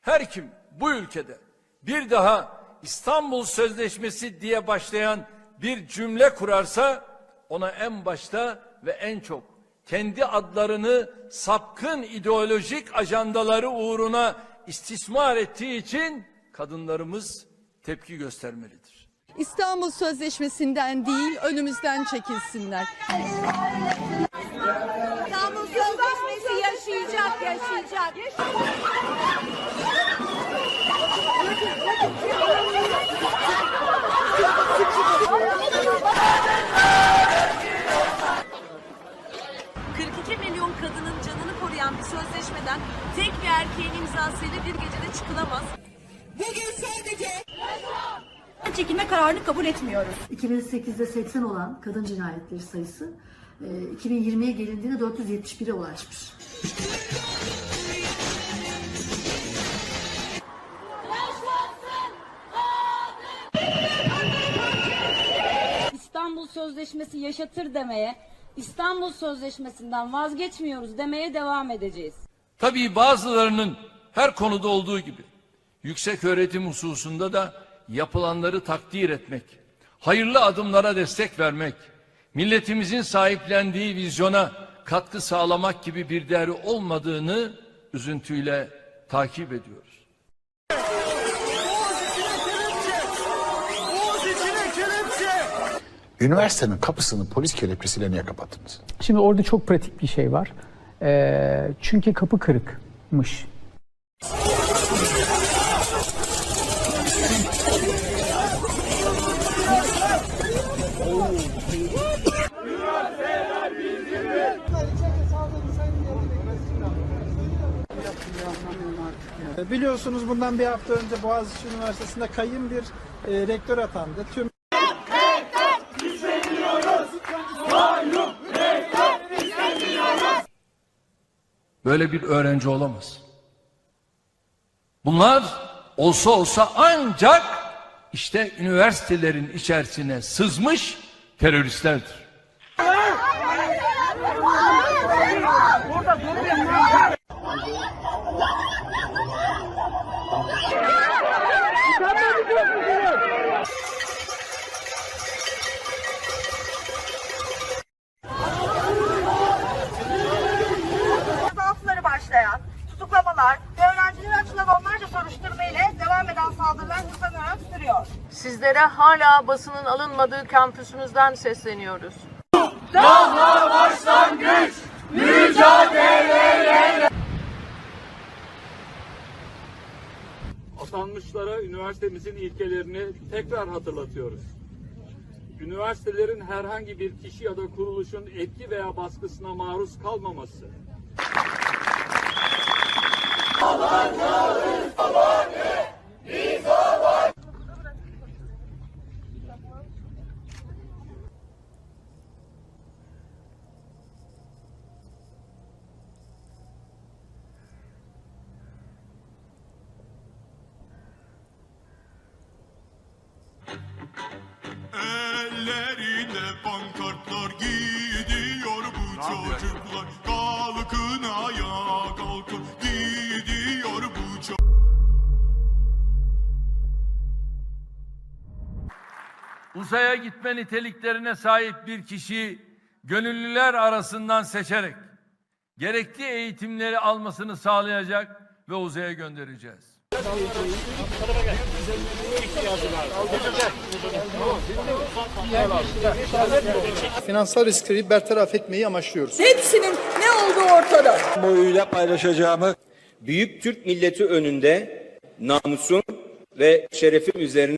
Her kim bu ülkede bir daha İstanbul Sözleşmesi diye başlayan bir cümle kurarsa ona en başta ve en çok kendi adlarını sapkın ideolojik ajandaları uğruna istismar ettiği için kadınlarımız tepki göstermelidir. İstanbul Sözleşmesi'nden değil önümüzden çekilsinler. İstanbul Sözleşmesi yaşayacak, yaşayacak. 42 milyon kadının canını koruyan bir sözleşmeden tek bir erkeğin imzasıyla bir gecede çıkılamaz. Bugün sadece Çekilme kararını kabul etmiyoruz. 2008'de 80 olan kadın cinayetleri sayısı e, 2020'ye gelindiğinde 471'e ulaşmış. İstanbul Sözleşmesi yaşatır demeye, İstanbul Sözleşmesi'nden vazgeçmiyoruz demeye devam edeceğiz. Tabii bazılarının her konuda olduğu gibi yüksek öğretim hususunda da yapılanları takdir etmek, hayırlı adımlara destek vermek, milletimizin sahiplendiği vizyona katkı sağlamak gibi bir değeri olmadığını üzüntüyle takip ediyoruz. Üniversitenin kapısını polis kelepçesiyle niye kapattınız? Şimdi orada çok pratik bir şey var. Ee, çünkü kapı kırıkmış. Biliyorsunuz bundan bir hafta önce Boğaziçi Üniversitesi'nde kayın bir e, rektör atandı. Tüm Böyle bir öğrenci olamaz. Bunlar olsa olsa ancak işte üniversitelerin içerisine sızmış teröristlerdir. haftaları Sizlere hala basının alınmadığı kampüsümüzden sesleniyoruz. atanmışlara üniversitemizin ilkelerini tekrar hatırlatıyoruz. Üniversitelerin herhangi bir kişi ya da kuruluşun etki veya baskısına maruz kalmaması, Ellerinde pankartlar gidiyor bu çocuklar. Kalkın ayağa kalkın. Gidiyor bu çocuklar Uzaya gitme niteliklerine sahip bir kişiyi gönüllüler arasından seçerek gerekli eğitimleri almasını sağlayacak ve uzaya göndereceğiz. Finansal riskleri bertaraf etmeyi amaçlıyoruz. Hepsinin ne olduğu ortada. kamuoyuyla paylaşacağımı büyük Türk milleti önünde namusum ve şerefim üzerine